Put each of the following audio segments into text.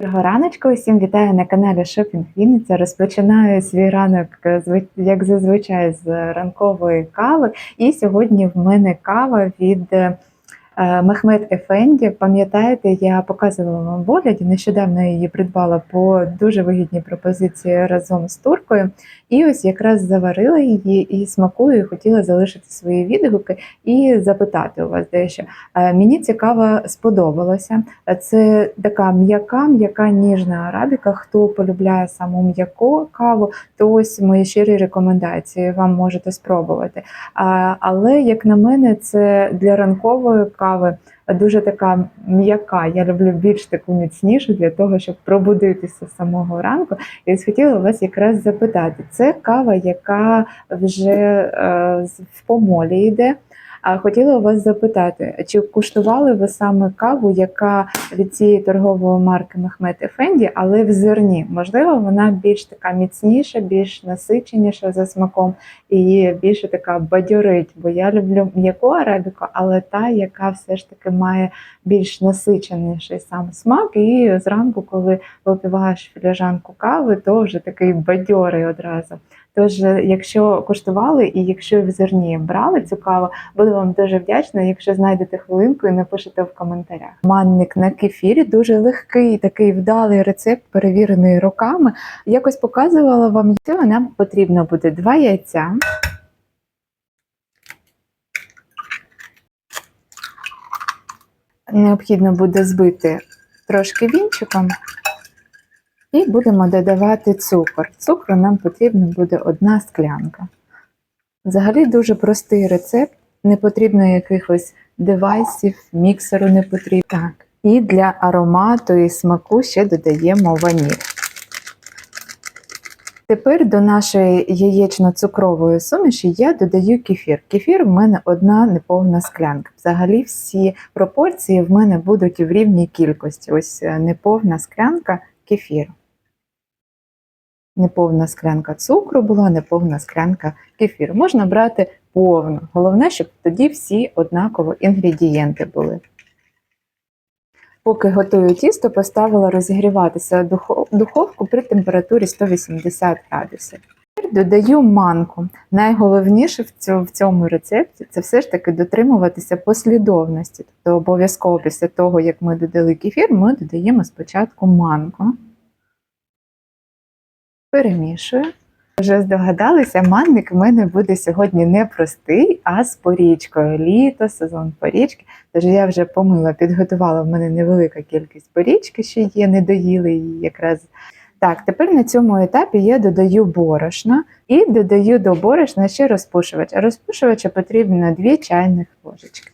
Доброго раночку, усім вітаю на каналі Шопінг Вінниця. Розпочинаю свій ранок, е, як зазвичай, з ранкової кави. І сьогодні в мене кава від е, Мехмед Ефенді. Пам'ятаєте, я показувала вам в огляді. Нещодавно її придбала по дуже вигідній пропозиції разом з туркою. І ось якраз заварила її і смакую, і хотіла залишити свої відгуки і запитати у вас дещо. Е, Мені цікаво сподобалося. Це така м'яка, м'яка ніжна арабіка. Хто полюбляє саму м'яку каву, то ось мої щирі рекомендації. Вам можете спробувати. Але як на мене, це для ранкової кави дуже така м'яка. Я люблю більш таку міцнішу для того, щоб пробудитися з самого ранку. І ось хотіла вас якраз запитати: це кава, яка вже е, в помолі йде. А хотіла вас запитати, чи куштували ви саме каву, яка від цієї торгової марки Мехмед Ефенді, але в зерні? Можливо, вона більш така міцніша, більш насиченіша за смаком і більше така бадьорить, бо я люблю м'яку арабіку, але та, яка все ж таки має більш насиченіший сам смак. І зранку, коли випиваєш філіжанку кави, то вже такий бадьорий одразу. Тож, е, якщо куштували і якщо в зерні брали цю каву, буду вам дуже вдячна, якщо знайдете хвилинку і напишете в коментарях. Манник на кефірі дуже легкий, такий вдалий рецепт, перевірений роками. Якось показувала вам цього. Нам потрібно буде два яйця. Необхідно буде збити трошки вінчиком. І будемо додавати цукор. Цукру нам потрібно буде одна склянка. Взагалі дуже простий рецепт, не потрібно якихось девайсів, міксеру не потрібно. Так. І для аромату і смаку ще додаємо ваніль. Тепер до нашої яєчно-цукрової суміші я додаю кефір. Кефір в мене одна неповна склянка. Взагалі всі пропорції в мене будуть в рівній кількості. Ось е, неповна склянка кефіру. Неповна склянка цукру була, неповна склянка кефіру. Можна брати повну. Головне, щоб тоді всі однаково інгредієнти були. Поки готую тісто, поставила розігріватися духовку при температурі 180 градусів. Тепер Додаю манку. Найголовніше в цьому рецепті це все ж таки дотримуватися послідовності. Тобто обов'язково після того, як ми додали кефір, ми додаємо спочатку манку. Перемішую. Вже здогадалися, манник в мене буде сьогодні не простий, а з порічкою. Літо, сезон порічки. Тож я вже помила, підготувала в мене невелика кількість порічки, що є, не доїли її якраз. Так, тепер на цьому етапі я додаю борошно і додаю до борошна ще розпушувач. Розпушувача потрібно 2 чайних ложечки.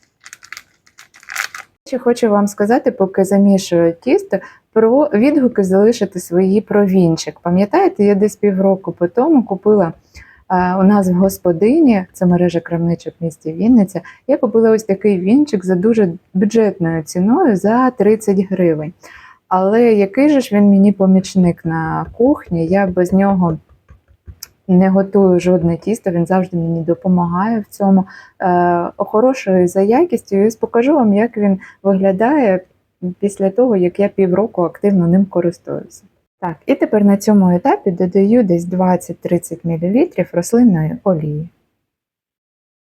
Ще хочу вам сказати, поки замішую тісто, про відгуки залишити свої про вінчик. Пам'ятаєте, я десь півроку по тому купила е, у нас в господині, це мережа крамничок в місті Вінниця. Я купила ось такий вінчик за дуже бюджетною ціною за 30 гривень. Але який же ж він мені помічник на кухні? Я без нього не готую жодне тісто, він завжди мені допомагає в цьому. Е, хорошою за якістю. І покажу вам, як він виглядає після того, як я півроку активно ним користуюся. Так, і тепер на цьому етапі додаю десь 20-30 мл рослинної олії.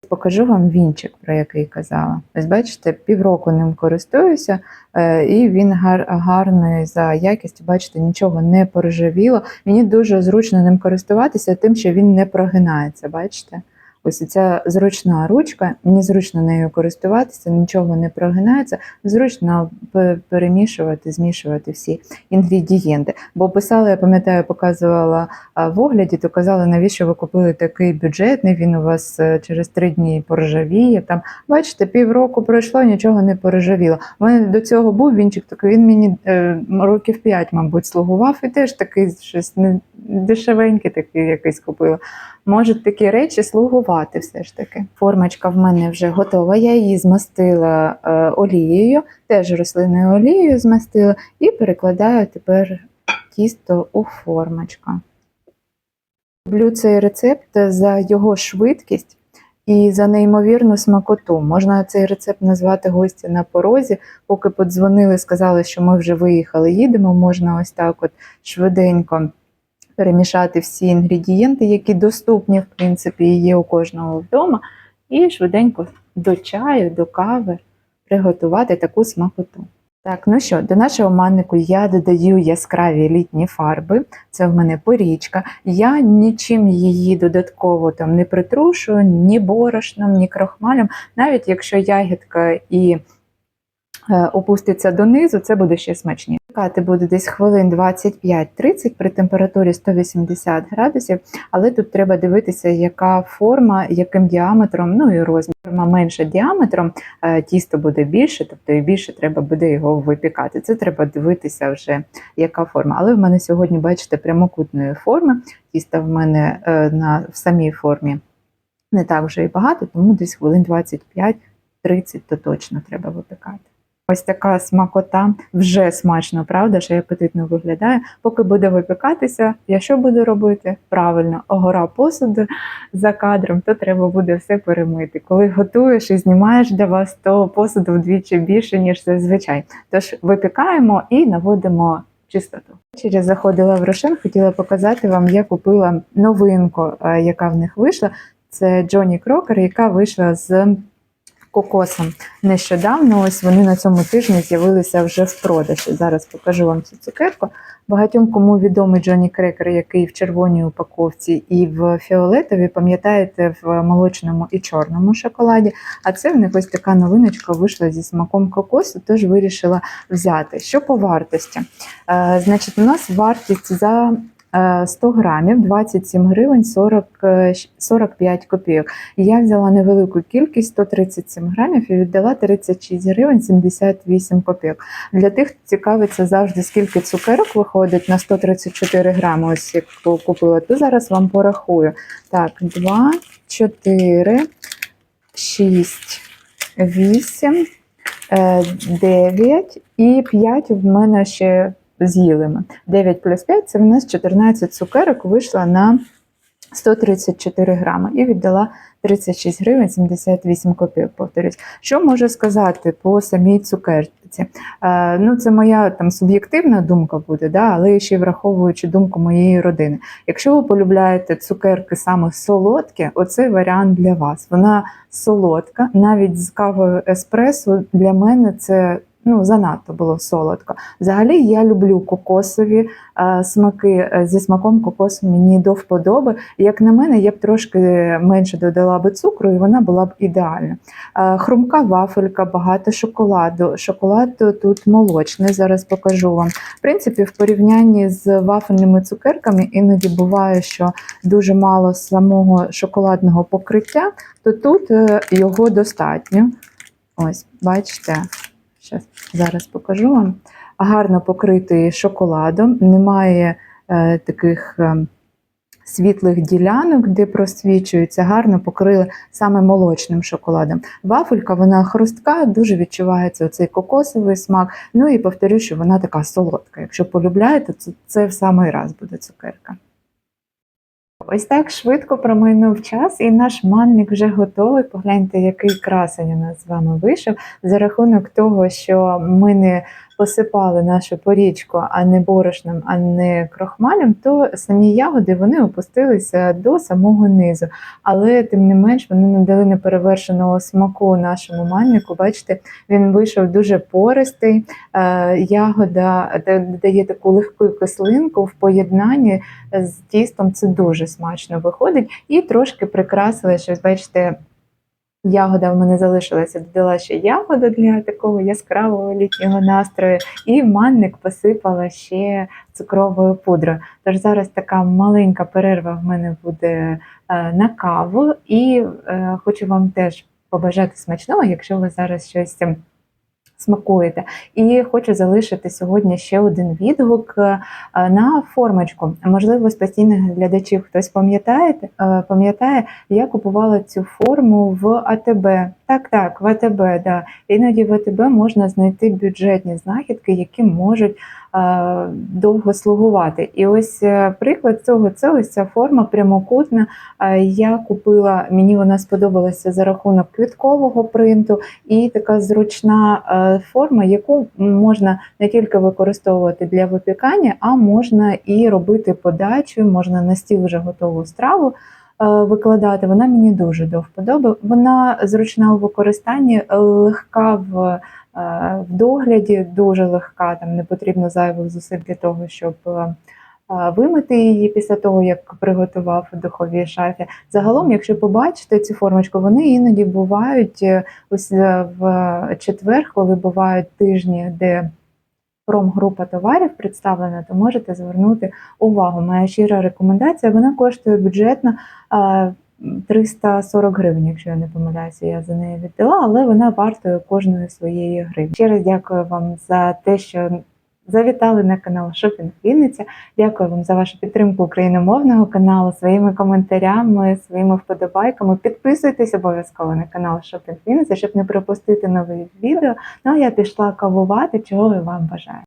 Покажу вам вінчик, про який казала. Ось бачите, півроку ним користуюся, е, і він гар, гарний за якістю, бачите, нічого не поржавіло. Мені дуже зручно ним користуватися, тим, що він не прогинається. Бачите? Ось ця зручна ручка, мені зручно нею користуватися, нічого не прогинається, зручно перемішувати, змішувати всі інгредієнти. Бо писала, я пам'ятаю, показувала в огляді, то казали, навіщо ви купили такий бюджетний, він у вас е, через три дні поржавіє. Там, бачите, півроку пройшло, нічого не поржавіло. У мене до цього був вінчик, такий він мені е, років п'ять, мабуть, слугував, і теж такий щось не дешевенький такий якийсь купила можуть такі речі слугувати все ж таки. Формочка в мене вже готова. Я її змастила е, олією, теж рослинною олією змастила, і перекладаю тепер тісто у формочку. Люблю цей рецепт за його швидкість і за неймовірну смакоту. Можна цей рецепт назвати гості на порозі. Поки подзвонили, сказали, що ми вже виїхали, їдемо. Можна ось так, от швиденько перемішати всі інгредієнти, які доступні, в принципі, є у кожного вдома, і швиденько до чаю, до кави приготувати таку смакоту. Так, ну що, до нашого маннику я додаю яскраві літні фарби. Це в мене порічка. Я нічим її додатково там не притрушую, ні борошном, ні крохмалем. Навіть якщо ягідка і е, опуститься донизу, це буде ще смачніше. Чекати буде десь хвилин 25-30 при температурі 180 градусів, але тут треба дивитися, яка форма, яким діаметром, ну і розмір. Форма менше діаметром, е, тісто буде більше, тобто і більше треба буде його випікати. Це треба дивитися вже, яка форма. Але в мене сьогодні, бачите, прямокутної форми. Тіста в мене е, на в самій формі не так вже і багато, тому десь хвилин 25-30 то точно треба випікати. Ось така смакота вже смачно, правда, що апетитно виглядає. Поки буде випікатися, я що буду робити? Правильно, огора посуду за кадром, то треба буде все перемити. Коли готуєш і знімаєш для вас, то посуду вдвічі більше, ніж зазвичай. Тож випікаємо і наводимо чистоту. Ввечері заходила в Рошен, хотіла показати вам, я купила новинку, е, яка в них вийшла. Це Джоні Крокер, яка вийшла з кокосом. Нещодавно ось вони на цьому тижні з'явилися вже в продажі. Зараз покажу вам цю цукерку. Багатьом кому відомий Джоні Крекер, який в червоній упаковці і в фіолетовій, пам'ятаєте, в молочному і чорному шоколаді. А це в них ось така новиночка вийшла зі смаком кокосу, тож вирішила взяти. Що по вартості? Е, значить, у нас вартість за 100 грамів 27 гривень 40, е, 45 копійок. Я взяла невелику кількість 137 грамів і віддала 36 гривень 78 копійок. Для тих, хто цікавиться завжди, скільки цукерок виходить на 134 грами, ось як купила, то зараз вам порахую. Так, 2, 4, 6, 8, 9 і 5 в мене ще ми. 9 плюс 5 це в нас 14 цукерок вийшла на 134 грами і віддала 36 гривень 78 копійок. Повторюсь. Що можу сказати по самій цукерці? Е, ну, це моя там суб'єктивна думка буде, да, але ще враховуючи думку моєї родини. Якщо ви полюбляєте цукерки саме солодкі, оцей варіант для вас. Вона солодка, навіть з кавою еспресо для мене це. Ну, занадто було солодко. Взагалі я люблю кокосові е, смаки е, зі смаком кокосу мені до вподоби. Як на мене, я б трошки менше додала би цукру, і вона була б ідеальна. Е, хрумка вафелька, багато шоколаду. Шоколад тут молочний, зараз покажу вам. В принципі, в порівнянні з вафельними цукерками іноді буває, що дуже мало самого шоколадного покриття, то тут е, його достатньо. Ось, бачите. Зараз покажу вам. Гарно покритий шоколадом, немає е, таких е, світлих ділянок, де просвічується, гарно покрили саме молочним шоколадом. Вафелька, вона хрустка, дуже відчувається оцей кокосовий смак. Ну і повторю, що вона така солодка. Якщо полюбляєте, то це в самий раз буде цукерка. Ось так швидко промайнув час, і наш манник вже готовий. Погляньте, який красень у нас з вами вийшов. За рахунок того, що ми не посипали нашу порічку, а не борошном, а не крохмалем, то самі ягоди вони опустилися до самого низу. Але тим не менш вони надали неперевершеного смаку нашому маннику. Бачите, він вийшов дуже пористий. Е, Ягода дає таку легку кислинку в поєднанні з тістом. Це дуже смачно виходить. І трошки прикрасили щось, бачите. Ягода в мене залишилася, додала ще ягоду для такого яскравого літнього настрою, і манник посипала ще цукровою пудрою. Тож зараз така маленька перерва в мене буде е, на каву, і е, хочу вам теж побажати смачного, якщо ви зараз щось ем, смакуєте. І хочу залишити сьогодні ще один відгук е, на формочку. Можливо, з постійних глядачів хтось пам'ятає, е, пам'ятає, я купувала цю форму в АТБ. Так, так, в АТБ, да. Іноді в АТБ можна знайти бюджетні знахідки, які можуть довго слугувати. І ось е, приклад цього це ось ця форма прямокутна. Е, Я купила, мені вона сподобалася за рахунок квіткового принту і така зручна е, форма, яку можна не тільки використовувати для випікання, а можна і робити подачу, можна на стіл вже готову страву е, викладати. Вона мені дуже до вподоби. Вона зручна у використанні, е, легка в, е, в догляді, дуже легка. Там не потрібно зайвих зусиль для того, щоб. е, е, Вимити її після того, як приготував у духовій шафі. Загалом, якщо побачите цю формочку, вони іноді бувають е, ось е, в четвер, коли бувають тижні, де промгрупа товарів представлена, то можете звернути увагу. Моя щира рекомендація вона коштує бюджетно е, 340 гривень, якщо я не помиляюся, я за неї віддала, але вона вартує кожної своєї гривні. Ще раз дякую вам за те, що завітали на канал Шопінг Вінниця. Дякую вам за вашу підтримку україномовного каналу, своїми коментарями, своїми вподобайками. Підписуйтесь обов'язково на канал Шопінг Вінниця, щоб не пропустити нові відео. Ну а я пішла кавувати, чого і вам бажаю.